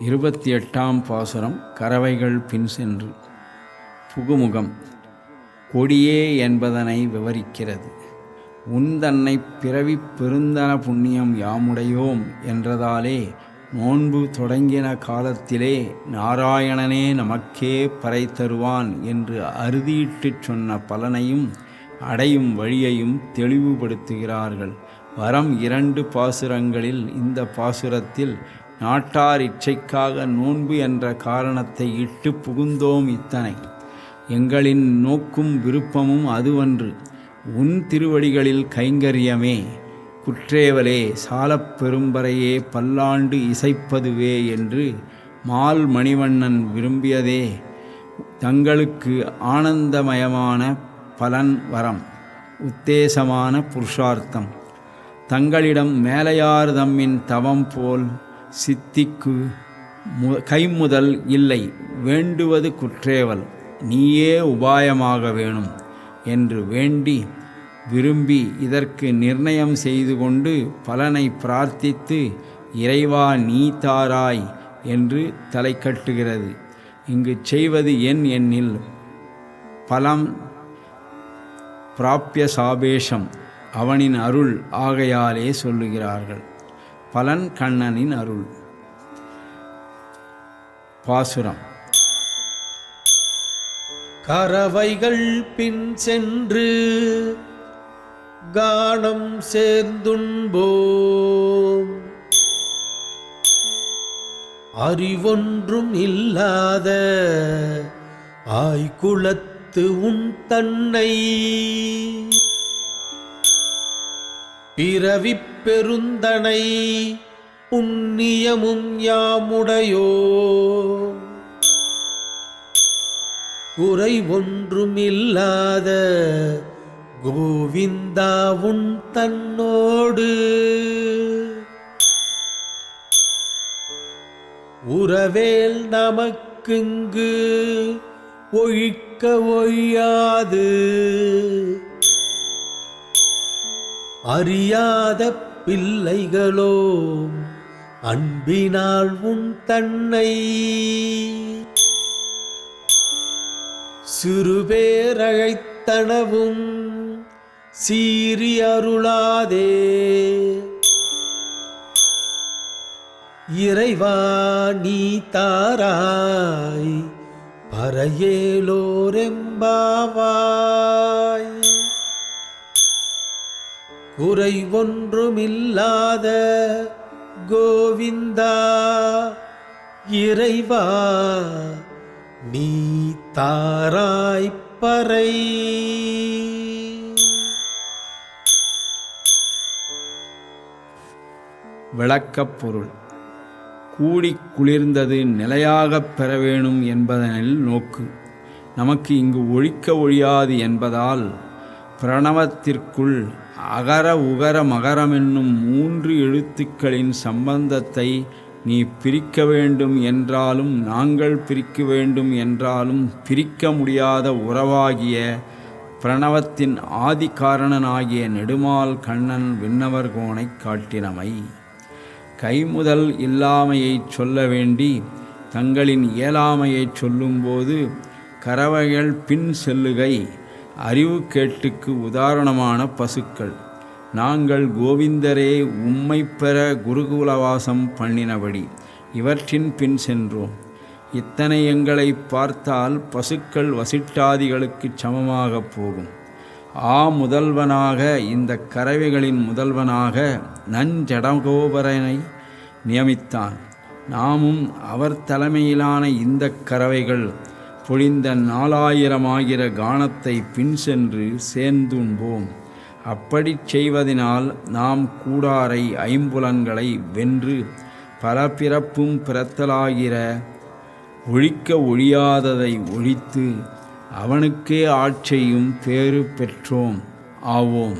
இருபத்தி எட்டாம் பாசுரம் கறவைகள் பின் சென்று. புகுமுகம் கொடியே என்பதனை விவரிக்கிறது. உன் தன்னை பிறவி பெருந்தன புண்ணியம் யாமுடையோம் என்றதாலே நோன்பு தொடங்கின காலத்திலே நாராயணனே நமக்கே பறை தருவான் என்று அறுதியிட்டுச் சொன்ன பலனையும் அடையும் வழியையும் தெளிவுபடுத்துகிறார்கள். வரம் இரண்டு பாசுரங்களில் இந்த பாசுரத்தில் நாட்டார் இச்சைக்காக நோன்பு என்ற காரணத்தை இட்டு புகுந்தோம் இத்தனை. எங்களின் நோக்கும் விருப்பமும் அதுவன்று. உன் திருவடிகளில் கைங்கரியமே. குற்றேவலே சாலப் பெரும்பறையே பல்லாண்டு இசைப்பதுவே என்று மால் மணிவண்ணன் விரும்பியதே. தங்களுக்கு ஆனந்தமயமான பலன் வரம். உத்தேசமான புருஷார்த்தம். தங்களிடம் மேலையார் தம்மின் தவம் போல் சித்திக்கு மு கைமுதல் இல்லை. வேண்டுவது குற்றேவல். நீயே உபாயமாக வேணும் என்று வேண்டி விரும்பி இதற்கு நிர்ணயம் செய்து கொண்டு பலனை பிரார்த்தித்து இறைவா நீ தாராய் என்று தலை கட்டுகிறது. இங்கு செய்வது என் எண்ணில் பலம் பிராப்பிய சாபேஷம் அவனின் அருள் ஆகையாலே சொல்லுகிறார்கள். பலன் கண்ணனின் அருள். பாசுரம். கறவைகள் பின் சென்று கானம் சேர்ந்துண்போம். அறிவொன்றும் இல்லாத ஆய்குலத்து உன் தன்னை பிறவிப் பெருந்தனை புண்ணியமும் யாமுடையோ? குறை ஒன்றுமில்லாத கோவிந்தா உன் தன்னோடு. உறவேல் நமக்குங்கு ஒழிக்க ஒழியாது. அறியாத பிள்ளைகளோ அன்பினால் உன் தன்னை சிறுபேரழைத்தனவும் சீறி அருளாதே. இறைவா நீ தாராய் பறையேலோரெம்பாவாய் உரை ஒன்றுமில்லாத கோவிந்தா இறைவா நீ தாராய்ப்பறை. பறை விளக்கப் பொருள். கூடி குளிர்ந்தது நிலையாகப் பெற வேணும் என்பதனில் நோக்கு. நமக்கு இங்கு ஒழிக்க ஒழியாது என்பதால் பிரணவத்திற்குள் அகர உகர மகரமென்னும் மூன்று எழுத்துக்களின் சம்பந்தத்தை நீ பிரிக்க வேண்டும் என்றாலும் நாங்கள் பிரிக்க வேண்டும் என்றாலும் பிரிக்க முடியாத உறவாகிய பிரணவத்தின் ஆதி காரணனாகிய நெடுமால் கண்ணன் விண்ணவர்கோனைக் காட்டினமை. கைமுதல் இல்லாமையைச் சொல்ல வேண்டி தங்களின் இயலாமையைச் சொல்லும்போது கறவைகள் பின் செல்லுகை அறிவு கேட்டுக்கு உதாரணமான பசுக்கள். நாங்கள் கோவிந்தரே உம்மை பெற குருகுலவாசம் பண்ணினபடி இவற்றின் பின் சென்றோம். இத்தனை எங்களை பார்த்தால் பசுக்கள் வசிட்டாதிகளுக்குச் சமமாகப் போகும். ஆ முதல்வனாக இந்த கறவைகளின் முதல்வனாக நஞ்சடகோபரனை நியமித்தான். நாமும் அவர் தலைமையிலான இந்த கறவைகள் பொழிந்த நாலாயிரமாகிற கானத்தை பின் சென்று சேர்ந்துண்போம். அப்படிச் செய்வதனால் நாம் கூடாரை ஐம்புலன்களை வென்று பல பிறப்பும் பிறத்தலாகிற ஒழிக்க ஒழியாததை ஒழித்து அவனுக்கே ஆட்சியும் பேறு பெற்றோம் ஆவோம்.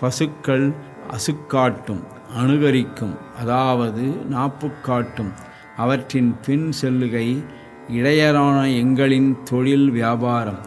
பசுக்கள் அசுக்காட்டும் அனுகரிக்கும் அதாவது நாப்புக்காட்டும். அவற்றின் பின் செல்லுகை இடையரான எங்களின் தொழில் வியாபாரம்.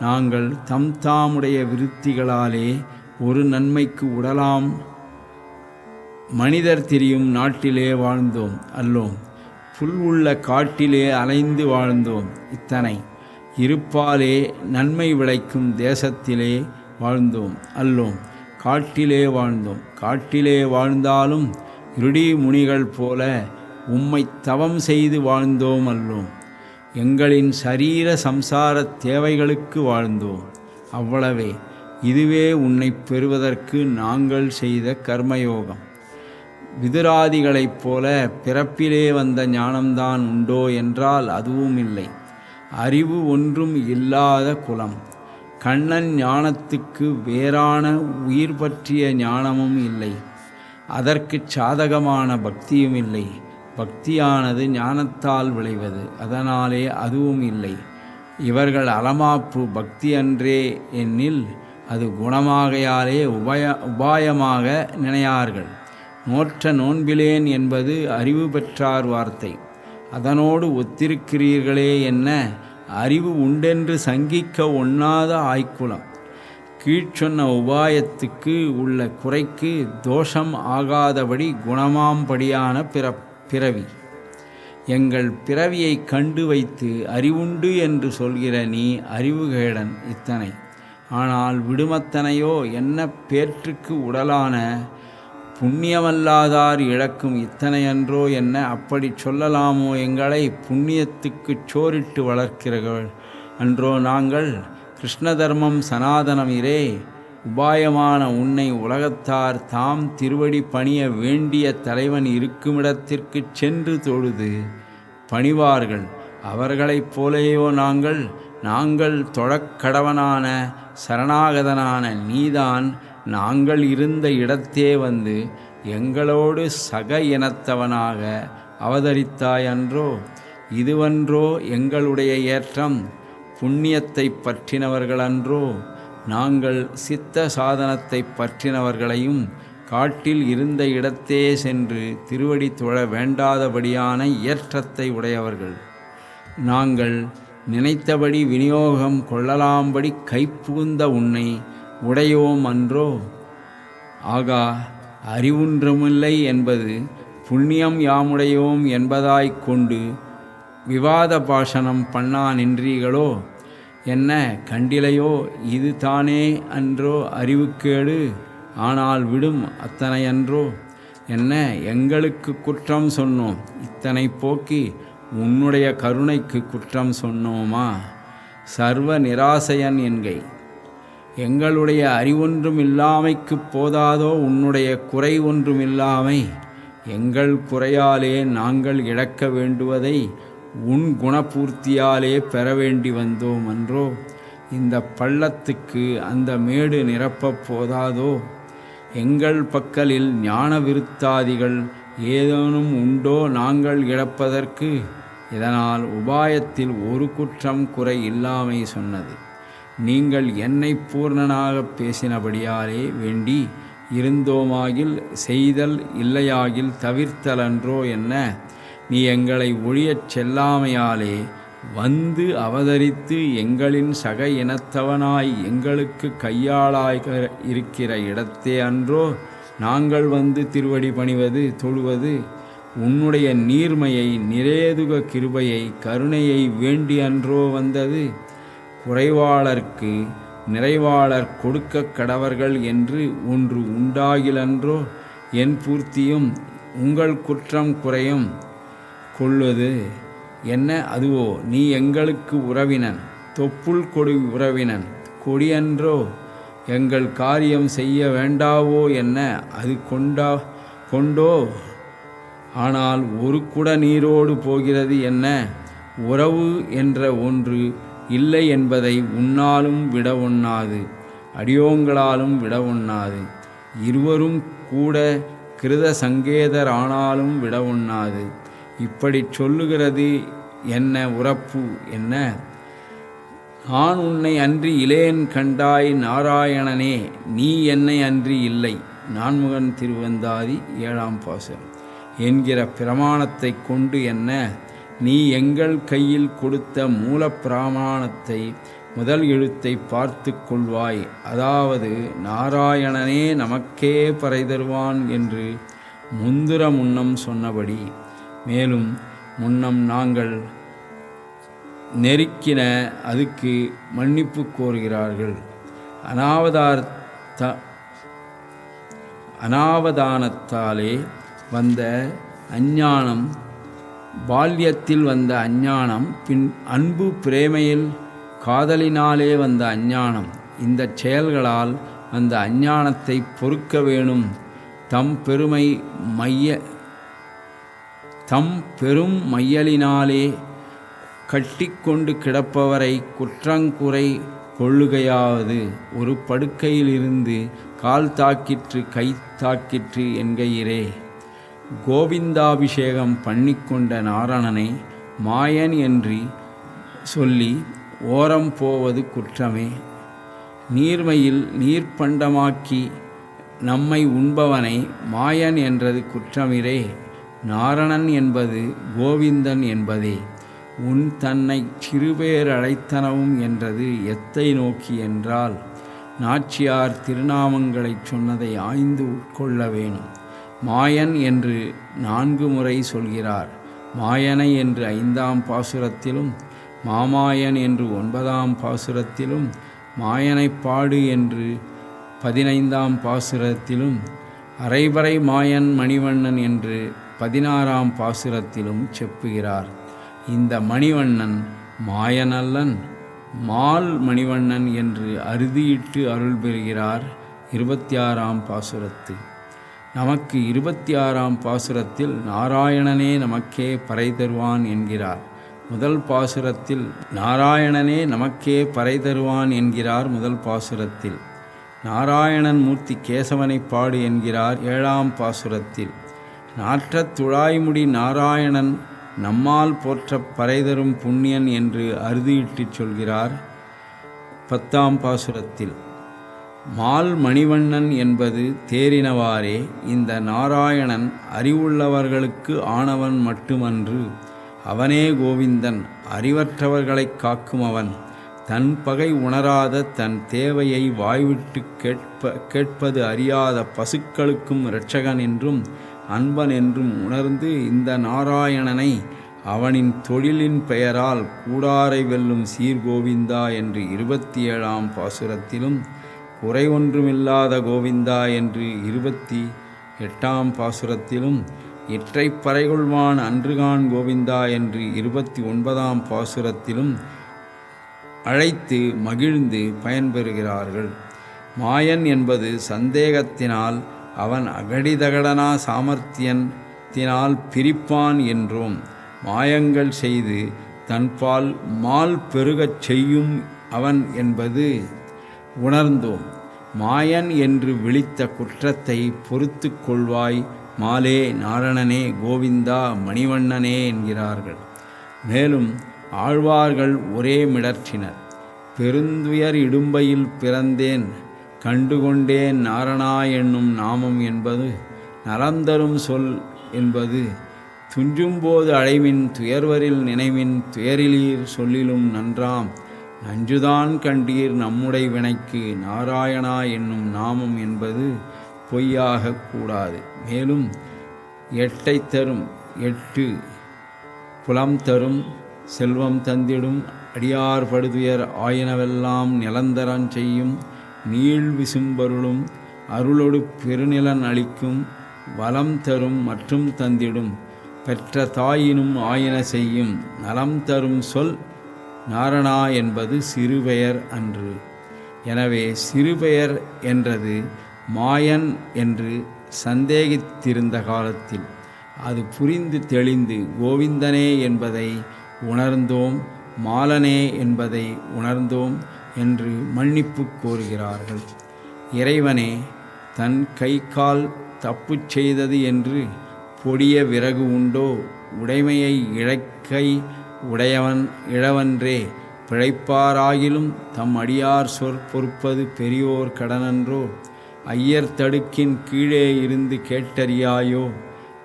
நாங்கள் தம் தாமுடைய விருத்திகளாலே ஒரு நன்மைக்கு உடலாம். மனிதர் திரியும் நாட்டிலே வாழ்ந்தோம் அல்லோம். புல் உள்ள காட்டிலே அலைந்து வாழ்ந்தோம் இத்தனை. இருப்பாலே நன்மை விளைக்கும் தேசத்திலே வாழ்ந்தோம் அல்லோம். காட்டிலே வாழ்ந்தோம். காட்டிலே வாழ்ந்தாலும் இருடி முனிகள் போல உம்மை தவம் செய்து வாழ்ந்தோம் அல்லோம். எங்களின் சரீர சம்சார தேவைகளுக்கு வாழ்ந்தோம். அவ்வளவே. இதுவே உன்னை பெறுவதற்கு நாங்கள் செய்த கர்மயோகம். விதுராதிகளைப் போல பிறப்பிலே வந்த ஞானம்தான் உண்டோ என்றால் அதுவும் இல்லை. அறிவு ஒன்றும் இல்லாத குலம். கண்ணன் ஞானத்துக்கு வேறான உயிர் பற்றிய ஞானமும் இல்லை. அதற்கு சாதகமான பக்தியும் இல்லை. பக்தியானது ஞானத்தால் விளைவது. அதனாலே அதுவும் இல்லை. இவர்கள் அலமாப்பு பக்தி அன்றே எண்ணில் அது குணமாகையாலே உபய உபாயமாக நினையார்கள். நோற்ற நோன்பிலேன் என்பது அறிவு பெற்றார் வார்த்தை. அதனோடு ஒத்திருக்கிறீர்களே என்ன? அறிவு உண்டென்று சங்கிக்க ஒண்ணாத ஆய்க்குலம் கீழ்ச்சொன்ன உபாயத்துக்கு உள்ள குறைக்கு தோஷம் ஆகாதபடி குணமாம்படியான பிற பிறவி. எங்கள் பிறவியை கண்டு வைத்து அறிவுண்டு என்று சொல்கிற நீ அறிவுகேடன் இத்தனை. ஆனால் விடுமத்தனையோ என்ன பேற்றுக்கு உடலான புண்ணியமல்லாதார் இழக்கும் இத்தனையன்றோ என்ன அப்படி சொல்லலாமோ எங்களை புண்ணியத்துக்குச் சோரிட்டு வளர்க்கிறீர்கள். அன்றோ நாங்கள் கிருஷ்ண தர்மம் சனாதனம் இரே உபாயமான உன்னை உலகத்தார் தாம் திருவடி பணிய வேண்டிய தலைவன் இருக்குமிடத்திற்குச் சென்று தொழுது பணிவார்கள். அவர்களைப் போலேயோ நாங்கள் நாங்கள் தொழக்கடவனான சரணாகதனான நீதான் நாங்கள் இருந்த இடத்தே வந்து எங்களோடு சக இனத்தவனாக அவதரித்தாயன்றோ இதுவன்றோ எங்களுடைய ஏற்றம் புண்ணியத்தை பற்றினவர்களன்றோ நாங்கள் சித்த சாதனத்தை பற்றினவர்களையும் காட்டில் இருந்த இடத்தே சென்று திருவடி தொழ வேண்டாதபடியான ஏற்றத்தை உடையவர்கள். நாங்கள் நினைத்தபடி விநியோகம் கொள்ளலாம்படி கைப்புகுந்த உன்னை உடையோம் அன்றோ? ஆகா அறிவுன்றமில்லை என்பது புண்ணியம் யாமுடையோம் என்பதாய்க் கொண்டு விவாத பாஷணம் பண்ணா நின்றீர்களோ? என்ன கண்டிலையோ இது தானே அன்றோ அறிவுக்கேடு? ஆனால் விடும் அத்தனையன்றோ? என்ன எங்களுக்கு குற்றம் சொன்னோம்? இத்தனை போக்கி உன்னுடைய கருணைக்கு குற்றம் சொன்னோமா? சர்வ நிராசையன் என்கை. எங்களுடைய அறிவொன்றும் இல்லாமைக்கு போதாதோ? உன்னுடைய குறை ஒன்றுமில்லாமை எங்கள் குறையாலே நாங்கள் இழக்க வேண்டுவதை உன் குணபூர்த்தியாலே பெற வேண்டி வந்தோம் அன்றோ? இந்த பள்ளத்துக்கு அந்த மேடு நிரப்பப் போதாதோ? எங்கள் பக்கலில் ஞான விருத்தாதிகள் ஏதேனும் உண்டோ நாங்கள் இழப்பதற்கு? இதனால் உபாயத்தில் ஒரு குற்றம் குறை இல்லாமை சொன்னது. நீங்கள் என்னை பூர்ணனாக பேசினபடியாலே வேண்டி இருந்தோமாகில் செய்தல் இல்லையாகில் தவிர்த்தலன்றோ என்ன? நீ எங்களை ஒழியச் செல்லாமையாலே வந்து அவதரித்து எங்களின் சக இனத்தவனாய் எங்களுக்கு கையாளாய் இருக்கிற இடத்தே அன்றோ நாங்கள் வந்து திருவடி பணிவது தொழுவது உன்னுடைய நீர்மையை நிரேதுக கிருபையை கருணையை வேண்டி அன்றோ வந்தது. குறைவாளர்க்கு நிறைவாளர் கொடுக்க கடவர்கள் என்று ஒன்று உண்டாகிலன்றோ என் பூர்த்தியும் உங்கள் குற்றம் குறையும். கொள்வது என்ன? அதுவோ நீ எங்களுக்கு உறவினன் தொப்புள் கொடி உறவினன் கொடியன்றோ எங்கள் காரியம் செய்ய வேண்டாவோ என்ன? அது கொண்டா கொண்டோ? ஆனால் ஒரு குட நீரோடு போகிறது என்ன? உறவு என்ற ஒன்று இல்லை என்பதை உன்னாலும் விட ஒண்ணாது அடியோங்களாலும் விட ஒண்ணாது இருவரும் கூட கிருத சங்கேதரானாலும் விட ஒண்ணாது. இப்படி சொல்லுகிறது என்ன உறப்பு? என்ன? நான் உன்னை அன்றி இளையன் கண்டாய் நாராயணனே நீ என்னை அன்றி இல்லை. நான்முகன் திருவந்தாதி ஏழாம் பாசம். என்கிற பிரமாணத்தை கொண்டு என்ன? நீ எங்கள் கையில் கொடுத்த மூல பிராமாணத்தை முதல் எழுத்தை பார்த்து கொள்வாய். அதாவது நாராயணனே நமக்கே பறை தருவான் என்று முந்துர முன்னம் சொன்னபடி மேலும் முன்னம் நாங்கள் நெருக்கின அதுக்கு மன்னிப்பு கோருகிறார்கள். அனாவதார்த்த அனாவதானத்தாலே வந்த அஞ்ஞானம் பால்யத்தில் வந்த அஞ்ஞானம் பின் அன்பு பிரேமையில் காதலினாலே வந்த அஞ்ஞானம் இந்த செயல்களால் அந்த அஞ்ஞானத்தை பொறுக்க வேணும். தம் பெருமை மைய தம் பெரும் மையலினாலே கட்டிக்கொண்டு கிடப்பவரை குற்றங்குறை கொள்ளுகையாவது ஒரு படுக்கையிலிருந்து கால் தாக்கிற்று கை தாக்கிற்று என்கையிரே கோவிந்தாபிஷேகம் பண்ணிக்கொண்ட நாரணனை மாயன் என்று சொல்லி ஓரம் போவது குற்றமே. நீர்மையில் நீர்ப்பண்டமாக்கி நம்மை உண்பவனை மாயன் என்றது குற்றமிரே நாரணன் என்பது கோவிந்தன் என்பதே. உன் தன்னை சிறுபேர் அழைத்தனவும் என்றது எத்தை நோக்கி என்றால் நாச்சியார் திருநாமங்களைச் சொன்னதை ஆய்ந்து உட்கொள்ள வேணும். மாயன் என்று நான்கு முறை சொல்கிறார். மாயனை என்று ஐந்தாம் பாசுரத்திலும் மாமாயன் என்று ஒன்பதாம் பாசுரத்திலும் மாயனைப் பாடு என்று பதினைந்தாம் பாசுரத்திலும் அரைவரை மாயன் மணிவண்ணன் என்று பதினாறாம் பாசுரத்திலும் செப்புகிறார். இந்த மணிவண்ணன் மாயனல்லன் மால் மணிவண்ணன் என்று அறுதியிட்டு அருள் பெறுகிறார் இருபத்தி ஆறாம் பாசுரத்து நமக்கு இருபத்தி ஆறாம் பாசுரத்தில் நாராயணனே நமக்கே பறை தருவான் என்கிறார். முதல் பாசுரத்தில் நாராயணனே நமக்கே பறை தருவான் என்கிறார் முதல் பாசுரத்தில். நாராயணன் மூர்த்தி கேசவனை பாடு என்கிறார் ஏழாம் பாசுரத்தில். நாற்றத் துழாய்முடி நாராயணன் நம்மால் போற்றப் பறைதரும் புண்ணியன் என்று அறுதியிட்டுச் சொல்கிறார் பத்தாம் பாசுரத்தில். மால் மணிவண்ணன் என்பது தேறினவாறே இந்த நாராயணன் அறிவுள்ளவர்களுக்கு ஆனவன் மட்டுமன்று. அவனே கோவிந்தன் அறிவற்றவர்களைக் காக்கும் அவன் தன் பகை உணராத தன் தேவையை வாய்விட்டு கேட்ப கேட்பது அறியாத பசுக்களுக்கும் இரட்சகன் என்றும் அன்பன் என்றும் உணர்ந்து இந்த நாராயணனை அவனின் தொழிலின் பெயரால் கூடாரை வெல்லும் சீர்கோவிந்தா என்று இருபத்தி ஏழாம் பாசுரத்திலும் குறை ஒன்றுமில்லாத கோவிந்தா என்று இருபத்தி எட்டாம் பாசுரத்திலும் இற்றைப் பறைகொள்வான் அன்றுகான் கோவிந்தா என்று இருபத்தி ஒன்பதாம் பாசுரத்திலும் அழைத்து மகிழ்ந்து பயன்பெறுகிறார்கள். மாயன் என்பது சந்தேகத்தினால் அவன் அகடிதகடனா சாமர்த்தியத்தினால் பிரிப்பான் என்றும் மாயங்கள் செய்து தன்பால் மால் பெருகச் செய்யும் அவன் என்பது உணர்ந்தோம். மாயன் என்று விழித்த குற்றத்தை பொறுத்து கொள்வாய் மாலே நாரணனே கோவிந்தா மணிவண்ணனே என்கிறார்கள். மேலும் ஆழ்வார்கள் ஒரே மிடற்றினர். பெருந்துயர் இடும்பையில் பிறந்தேன் கண்டுகொண்டேன் நாரணா என்னும் நாமம் என்பது நலந்தரும் சொல் என்பது துஞ்சும்போது அழைமின் துயர்வரில் நினைவின் துயரிலீர் சொல்லிலும் நன்றாம். நஞ்சுதான் கண்டீர் நம்முடை வினைக்கு நாராயணா என்னும் நாமம் என்பது பொய்யாகக்கூடாது மேலும் எட்டை தரும் எட்டு புலம் தரும் செல்வம் தந்திடும் அடியார் படுதுயர் ஆயினவெல்லாம் நிலந்தரம் செய்யும் நீள் விசும்பருளும் அருளொடு பெருநிலன் அளிக்கும் வளம் தரும் மற்றும் தந்திடும் பெற்ற தாயினும் ஆயின செய்யும் நலம் தரும் சொல் நாரணா என்பது சிறுபெயர் அன்று. எனவே சிறுபெயர் என்றது மாயன் என்று சந்தேகித்திருந்த காலத்தில். அது புரிந்து தெளிந்து கோவிந்தனே என்பதை உணர்ந்தோம் மாலனே என்பதை உணர்ந்தோம் என்று மன்னிப்பு கோருகிறார்கள். இறைவனே தன் கை கால் தப்புச் செய்தது என்று பொடிய விறகு உண்டோ? உடைமையை இழக்கை உடையவன் இழவன்றே. பிழைப்பாராகிலும் தம் அடியார் சொற் பொறுப்பது பெரியோர் கடனன்றோ? ஐயர் தடுக்கின் கீழே இருந்து கேட்டறியாயோ?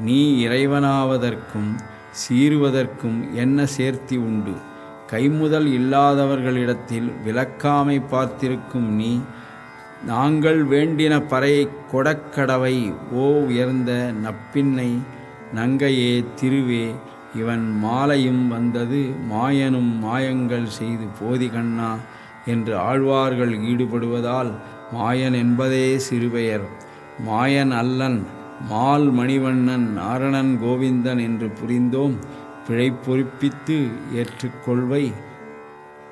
நீ இறைவனாவதற்கும் சீருவதற்கும் என்ன சேர்த்தி உண்டு? கைமுதல் இல்லாதவர்களிடத்தில் விளக்காமை பார்த்திருக்கும் நீ நாங்கள் வேண்டின பறையை கொடக்கடவை ஓ உயர்ந்த நப்பின்னை நங்கையே திருவே இவன் மாலையும் வந்தது மாயனும் மாயங்கள் செய்து போதி கண்ணா என்று ஆழ்வார்கள் ஈடுபடுவதால் மாயன் என்பதே சிறுபெயர். மாயன் அல்லன் மால் மணிவண்ணன் நாரணன் கோவிந்தன் என்று புரிந்தோம். பிழை பொறுப்பித்து ஏற்றுக்கொள்வை.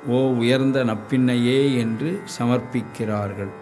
ஓ உயர்ந்த நப்பின்னையே என்று சமர்ப்பிக்கிறார்கள்.